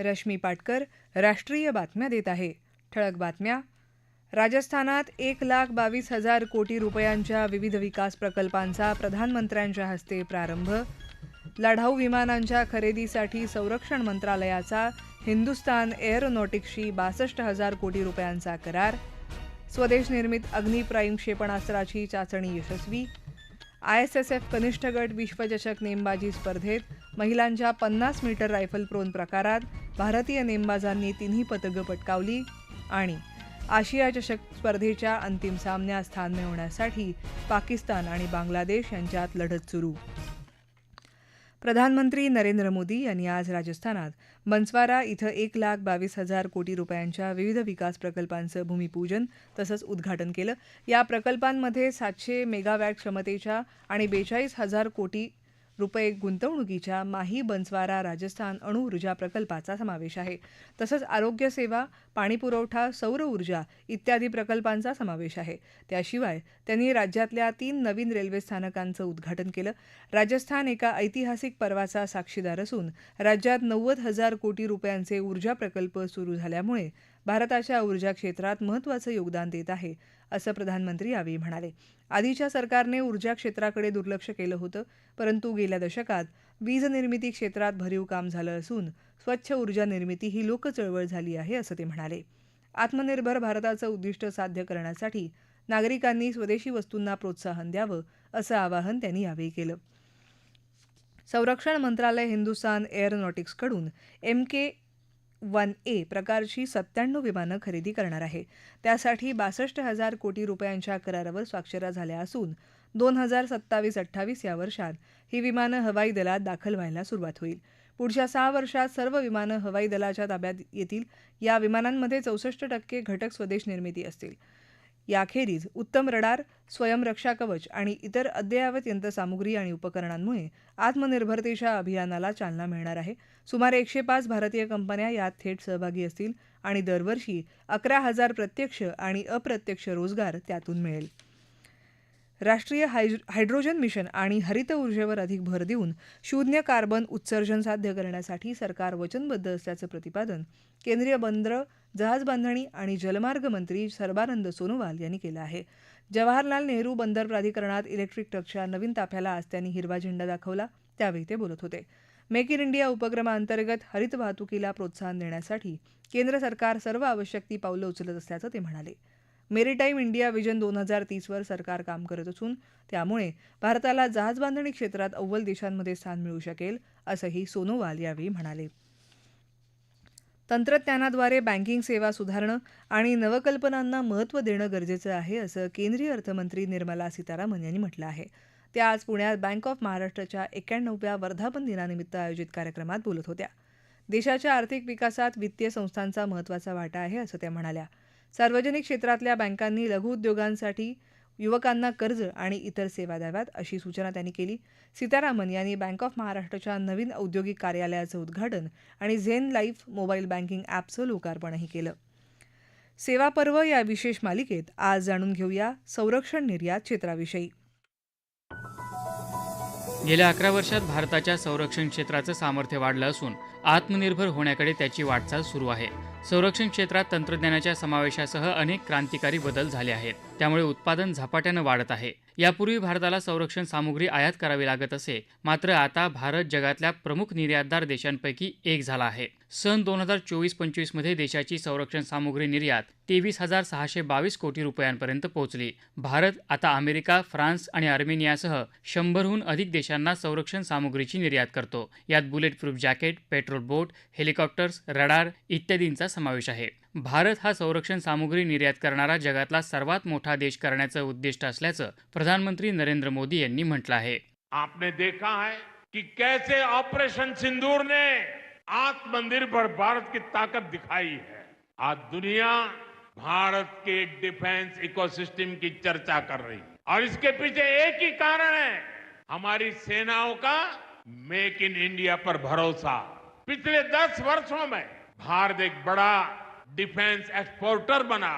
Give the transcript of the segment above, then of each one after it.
रश्मी पाटकर राष्ट्रीय बातम्या देत आहे. ठळक बातम्या. राजस्थानात एक लाख बावीस हजार कोटी रुपयांच्या विविध विकास प्रकल्पांचा प्रधानमंत्र्यांच्या हस्ते प्रारंभ. लढाऊ विमानांच्या खरेदीसाठी संरक्षण मंत्रालयाचा हिंदुस्तान एअरोनॉटिक्सशी बासष्ट हजार कोटी रुपयांचा करार. स्वदेश निर्मित अग्निप्राईम क्षेपणास्त्राची चाचणी यशस्वी. आय एस एस एफ कनिष्ठ गट विश्वचषक नेमबाजी स्पर्धेत महिलांच्या पन्नास मीटर रायफल प्रोन प्रकारात भारतीय नेमबाजांनी तिन्ही पदकं पटकावली आणि आशिया चषक स्पर्धेच्या अंतिम सामन्यात स्थान मिळवण्यासाठी पाकिस्तान आणि बांगलादेश यांच्यात लढत सुरू. प्रधानमंत्री नरेंद्र मोदी यांनी आज राजस्थानात बन्सवारा इथं एक लाख बावीस हजार कोटी रुपयांच्या विविध विकास प्रकल्पांचं भूमिपूजन तसंच उद्घाटन केलं. या प्रकल्पांमध्ये सातशे मेगावॅट क्षमतेच्या आणि बेचाळीस हजार कोटी रुपये गुंतवणुकीच्या माही बन्सवारा राजस्थान अणुऊर्जा प्रकल्पाचा समावेश आहे. तसंच आरोग्यसेवा पाणीपुरवठा सौर ऊर्जा इत्यादी प्रकल्पांचा समावेश आहे. त्याशिवाय त्यांनी राज्यातल्या तीन नवीन रेल्वे स्थानकांचं उद्घाटन केलं. राजस्थान एका ऐतिहासिक पर्वाचा साक्षीदार असून राज्यात नव्वद हजार कोटी रुपयांचे ऊर्जा प्रकल्प सुरू झाल्यामुळे भारताच्या ऊर्जा क्षेत्रात महत्त्वाचं योगदान देत आहे. असं प्रधानमंत्री यावेळी म्हणाले. आधीच्या सरकारने ऊर्जा क्षेत्राकडे दुर्लक्ष केलं होतं परंतु गेल्या दशकात वीज निर्मिती क्षेत्रात भरीव काम झालं असून स्वच्छ ऊर्जा निर्मिती ही लोकचळवळ झाली आहे असं ते म्हणाले. आत्मनिर्भर भारताचं उद्दिष्ट साध्य करण्यासाठी नागरिकांनी स्वदेशी वस्तूंना प्रोत्साहन द्यावं असं आवाहन त्यांनी यावेळी केलं. संरक्षण मंत्रालय हिंदुस्थान एअरोनॉटिक्सकडून एम के वन ए प्रकारची सत्त्याण्णव विमानं खरेदी करणार आहे. त्यासाठी बासष्ट हजार कोटी रुपयांच्या करारावर स्वाक्षऱ्या झाल्या असून दोन हजार सत्तावीस अठ्ठावीस या वर्षात ही विमानं हवाई दलात दाखल व्हायला सुरुवात होईल. पुढच्या सहा वर्षात सर्व विमानं हवाई दलाच्या ताब्यात येतील. या विमानांमध्ये चौसष्ट टक्के घटक स्वदेश निर्मिती असतील. याखेरीज उत्तम रडार स्वयंरक्षा कवच आणि इतर अद्ययावत यंत्रसामुग्री आणि उपकरणांमुळे आत्मनिर्भरतेच्या अभियानाला चालना मिळणार आहे. सुमारे एकशे पाच भारतीय कंपन्या यात थेट सहभागी असतील आणि दरवर्षी अकरा हजार प्रत्यक्ष आणि अप्रत्यक्ष रोजगार त्यातून मिळेल. राष्ट्रीय हायज हायड्रोजन मिशन आणि हरित ऊर्जेवर अधिक भर देऊन शून्य कार्बन उत्सर्जन साध्य करण्यासाठी सरकार वचनबद्ध असल्याचं प्रतिपादन केंद्रीय बंदर जहाज बांधणी आणि जलमार्ग मंत्री सर्बानंद सोनोवाल यांनी केलं आहे. जवाहरलाल नेहरू बंदर प्राधिकरणात इलेक्ट्रिक ट्रकच्या नवीन ताफ्याला आज त्यांनी हिरवा झेंडा दाखवला त्यावेळी ते बोलत होते. मेक इन इंडिया उपक्रमाअंतर्गत हरित वाहतुकीला प्रोत्साहन देण्यासाठी केंद्र सरकार सर्व आवश्यक ती पावलं उचलत असल्याचं ते म्हणाले. मेरीटाईम इंडिया विजन दोन हजार तीसवर सरकार काम करत असून त्यामुळे भारताला जहाज बांधणी क्षेत्रात अव्वल देशांमध्ये स्थान मिळू शकेल असंही सोनोवाल यावेळी म्हणाले. तंत्रज्ञानाद्वारे बँकिंग सेवा सुधारणं आणि नवकल्पनांना महत्त्व देणं गरजेचं आहे असं केंद्रीय अर्थमंत्री निर्मला सीतारामन यांनी म्हटलं आहे. त्या आज पुण्यात बँक ऑफ महाराष्ट्राच्या एक्क्याण्णवव्या वर्धापन दिनानिमित्त आयोजित कार्यक्रमात बोलत होत्या. देशाच्या आर्थिक विकासात वित्तीय संस्थांचा महत्त्वाचा वाटा आहे असं त्या म्हणाल्या. सार्वजनिक क्षेत्रातल्या बँकांनी लघुउद्योगांसाठी युवकांना कर्ज आणि इतर सेवा द्याव्यात अशी सूचना त्यांनी केली. सीतारामन यांनी बँक ऑफ महाराष्ट्रच्या नवीन औद्योगिक कार्यालयाचं उद्घाटन आणि झेन लाईफ मोबाईल बँकिंग ॲपचं लोकार्पणही केलं. सेवा पर्व या विशेष मालिकेत आज जाणून घेऊया संरक्षण निर्यात क्षेत्राविषयी. गेल्या अकरा वर्षात भारताच्या संरक्षण क्षेत्राचं सामर्थ्य वाढलं असून आत्मनिर्भर होण्याकडे त्याची वाटचाल सुरू आहे. संरक्षण क्षेत्रात तंत्रज्ञानाच्या समावेशासह अनेक क्रांतिकारी बदल झाले आहेत. त्यामुळे उत्पादन झपाट्यानं वाढत आहे. यापूर्वी भारताला संरक्षण सामुग्री आयात करावी लागत असे मात्र आता भारत जगातल्या प्रमुख निर्यातदार देशांपैकी एक झाला आहे. सन दोन हजार चोवीस पंचवीसमध्ये देशाची संरक्षण सामुग्री निर्यात तेवीस हजार सहाशे बावीस कोटी रुपयांपर्यंत पोहोचली. भारत आता अमेरिका फ्रान्स आणि अर्मेनियासह शंभरहून अधिक देशांना संरक्षण सामुग्रीची निर्यात करतो. यात bullet proof jacket petrol boat helicopters radar इत्यादींचा समावेश आहे. भारत हा संरक्षण सामुग्री निर्यात करणारा जगातला सर्वात मोठा देश करण्याचं उद्दिष्ट असल्याचं प्रधानमंत्री नरेंद्र मोदी यांनी म्हटलं आहे. आपने देखा है कि कैसे ऑपरेशन सिंदूर ने आत्मनिर्भर भारत की ताकत दिखाई है। आज दुनिया भारत के डिफेंस इकोसिस्टम की चर्चा कर रही है। और इसके पीछे एक ही कारण है, हमारी सेनाओं का मेक इन इंडिया पर भरोसा। पिछले दस वर्षों में भारत एक बड़ा डिफेंस एक्सपोर्टर बना।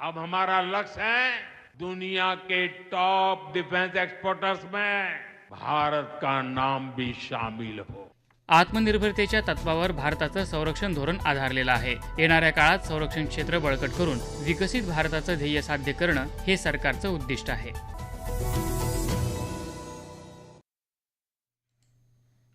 अब हमारा लक्ष्य है दुनिया के टॉप डिफेंस एक्सपोर्टर्स में भारत का नाम भी शामिल हो। आत्मनिर्भरतेच्या तत्वावर भारताचं संरक्षण धोरण आधारलेलं आहे. येणाऱ्या काळात संरक्षण क्षेत्र बळकट करून विकसित भारताचं ध्येय साध्य करणं हे सरकारचं उद्दिष्ट आहे.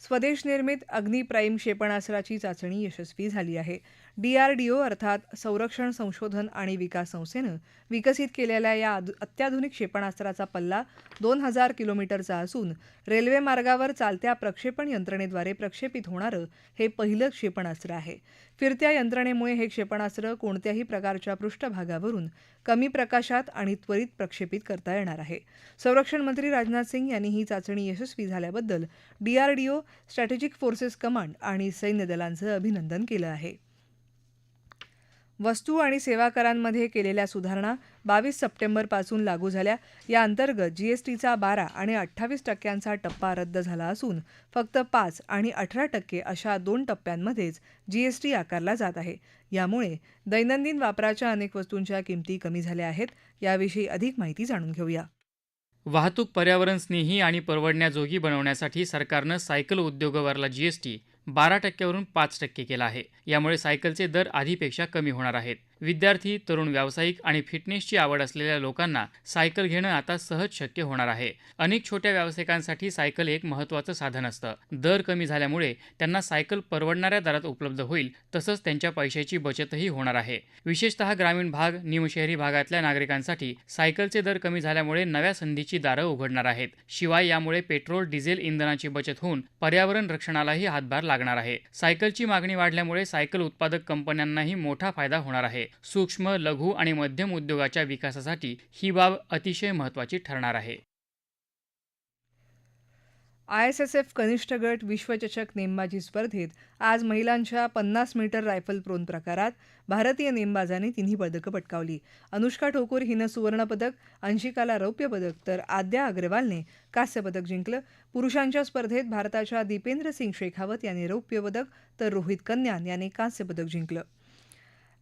स्वदेश निर्मित अग्नी प्राईम क्षेपणास्त्राची चाचणी यशस्वी झाली आहे. डीआरडीओ अर्थात संरक्षण संशोधन आणि विकास संस्थेनं विकसित केलेल्या या अत्याधुनिक क्षेपणास्त्राचा पल्ला दोन हजार किलोमीटरचा असून रेल्वे मार्गावर चालत्या प्रक्षेपण यंत्रणेद्वारे प्रक्षेपित होणारं हे पहिलं क्षेपणास्त्र आहे. फिरत्या यंत्रणेमुळे हे क्षेपणास्त्र कोणत्याही प्रकारच्या पृष्ठभागावरून कमी प्रकाशात आणि त्वरित प्रक्षेपित करता येणार आहे. संरक्षण मंत्री राजनाथ सिंग यांनी ही चाचणी यशस्वी झाल्याबद्दल डीआरडीओ स्ट्रॅटेजिक फोर्सेस कमांड आणि सैन्य दलांचं अभिनंदन केलं आहे. वस्तू आणि सेवा करांमध्ये केलेल्या सुधारणा बावीस सप्टेंबरपासून लागू झाल्या. या अंतर्गत जीएसटीचा बारा आणि अठ्ठावीस टक्क्यांचा टप्पा रद्द झाला असून फक्त पाच आणि अठरा टक्के अशा दोन टप्प्यांमध्येच जीएसटी आकारला जात आहे. यामुळे दैनंदिन वापराच्या अनेक वस्तूंच्या किमती कमी झाल्या आहेत. याविषयी अधिक माहिती जाणून घेऊया. वाहतूक पर्यावरण स्नेही आणि परवडण्याजोगी बनवण्यासाठी सरकारनं सायकल उद्योगावरला जीएसटी बारा टक्क्यावरून पाच टक्के केला आहे. यामुळे सायकलचे दर आधीपेक्षा कमी होणार आहेत. विद्यार्थी तरुण व्यावसायिक आणि फिटनेसची आवड असलेल्या लोकांना सायकल घेणं आता सहज शक्य होणार आहे. अनेक छोट्या व्यावसायिकांसाठी सायकल एक महत्त्वाचं साधन असतं. दर कमी झाल्यामुळे त्यांना सायकल परवडणाऱ्या दरात उपलब्ध होईल तसंच त्यांच्या पैशाची बचतही होणार आहे. विशेषतः ग्रामीण भाग निमशहरी भागातल्या नागरिकांसाठी सायकलचे दर कमी झाल्यामुळे नव्या संधीची दारं उघडणार आहेत. शिवाय यामुळे पेट्रोल डिझेल इंधनाची बचत होऊन पर्यावरण रक्षणालाही हातभार लागणार आहे. सायकलची मागणी वाढल्यामुळे सायकल उत्पादक कंपन्यांनाही मोठा फायदा होणार आहे. सूक्ष्म लघु आणि मध्यम उद्योगाच्या विकासासाठी ही बाब अतिशय महत्त्वाची ठरणार आहे. आय एस एस एफ कनिष्ठ गट विश्वचषक नेमबाजी स्पर्धेत आज महिलांच्या पन्नास मीटर रायफल प्रोन प्रकारात भारतीय नेमबाजांनी तिन्ही पदकं पटकावली. अनुष्का ठोकूर हिनं सुवर्णपदक अंशिकाला रौप्य पदक तर आद्या अग्रवालने कांस्य पदक जिंकलं. पुरुषांच्या स्पर्धेत भारताच्या दीपेंद्र सिंग शेखावत यांनी रौप्य पदक तर रोहित कन्यान यांनी कांस्य पदक जिंकलं.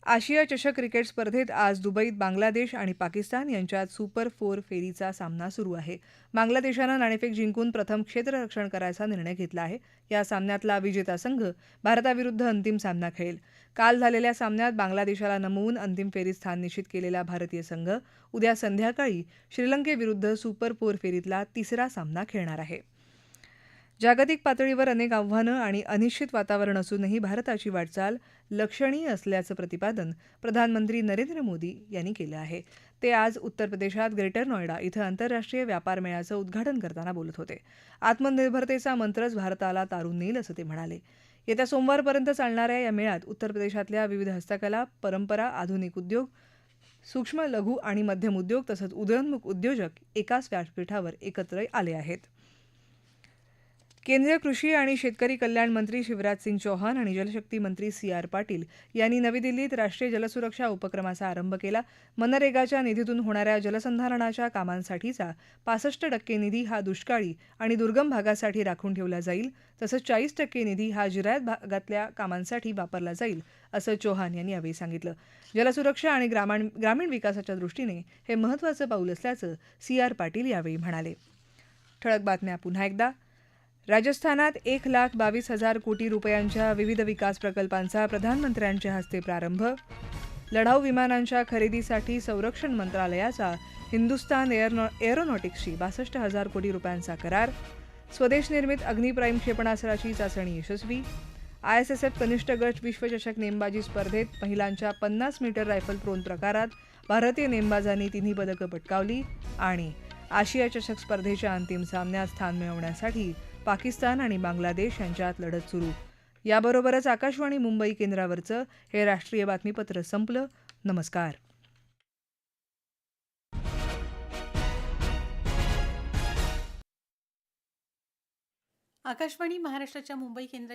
आशिया चषक क्रिकेट स्पर्धेत आज दुबईत बांगलादेश आणि पाकिस्तान यांच्यात सुपर फोर फेरीचा सामना सुरू आहे. बांगलादेशानं नाणेफेक जिंकून प्रथम क्षेत्ररक्षण करायचा निर्णय घेतला आहे. या सामन्यातला विजेता संघ भारताविरुद्ध अंतिम सामना खेळेल. काल झालेल्या सामन्यात बांगलादेशाला नमवून अंतिम फेरीत स्थान निश्चित केलेला भारतीय संघ उद्या संध्याकाळी श्रीलंकेविरुद्ध सुपर फोर फेरीतला तिसरा सामना खेळणार आहे. जागतिक पातळीवर अनेक आव्हानं आणि अनिश्चित वातावरण असूनही भारताची वाटचाल लक्षणीय असल्याचं प्रतिपादन प्रधानमंत्री नरेंद्र मोदी यांनी केलं आहे. ते आज उत्तर प्रदेशात ग्रेटर नोएडा इथं आंतरराष्ट्रीय व्यापार मेळ्याचं उद्घाटन करताना बोलत होते. आत्मनिर्भरतेचा मंत्रच भारताला तारून नेईल असं ते म्हणाले. येत्या सोमवारपर्यंत चालणाऱ्या या मेळ्यात उत्तर प्रदेशातल्या विविध हस्तकला परंपरा आधुनिक उद्योग सूक्ष्म लघु आणि मध्यम उद्योग तसंच उदयोन्मुख उद्योजक एकाच व्यासपीठावर एकत्र आले आहेत. केंद्रीय कृषी आणि शेतकरी कल्याण मंत्री शिवराज सिंग चौहान आणि जलशक्ती मंत्री सी आर पाटील यांनी नवी दिल्लीत राष्ट्रीय जलसुरक्षा उपक्रमाचा आरंभ केला. मनरेगाच्या निधीतून होणाऱ्या जलसंधारणाच्या कामांसाठीचा पासष्ट टक्के निधी हा दुष्काळी आणि दुर्गम भागासाठी राखून ठेवला जाईल तसंच चाळीस टक्के निधी हा जिरायत भागातल्या कामांसाठी वापरला जाईल असं चौहान यांनी यावेळी सांगितलं. जलसुरक्षा आणि ग्रामीण ग्रामीण विकासाच्या दृष्टीने हे महत्त्वाचं पाऊल असल्याचं सी आर पाटील यावेळी म्हणाले. ठळक बातम्या पुन्हा एकदा. राजस्थानात एक लाख बावीस हजार कोटी रुपयांच्या विविध विकास प्रकल्पांचा प्रधानमंत्र्यांच्या हस्ते प्रारंभ. लढाऊ विमानांच्या खरेदीसाठी संरक्षण मंत्रालयाचा हिंदुस्तान एअरनॉ एअरोनॉटिक्सशी बासष्ट हजार कोटी रुपयांचा करार. स्वदेश निर्मित अग्निप्राईम क्षेपणास्त्राची चाचणी यशस्वी. आयएसएसएफ कनिष्ठ गट विश्वचषक नेमबाजी स्पर्धेत महिलांच्या पन्नास मीटर रायफल प्रोन प्रकारात भारतीय नेमबाजांनी तिन्ही पदकं पटकावली आणि आशिया चषक स्पर्धेच्या अंतिम सामन्यात स्थान मिळवण्यासाठी पाकिस्तान आणि बांगलादेश यांच्यात लढत सुरू. याबरोबरच आकाशवाणी मुंबई केंद्रावरचं हे राष्ट्रीय बातमीपत्र संपलं. नमस्कार. आकाशवाणी महाराष्ट्राच्या मुंबई केंद्र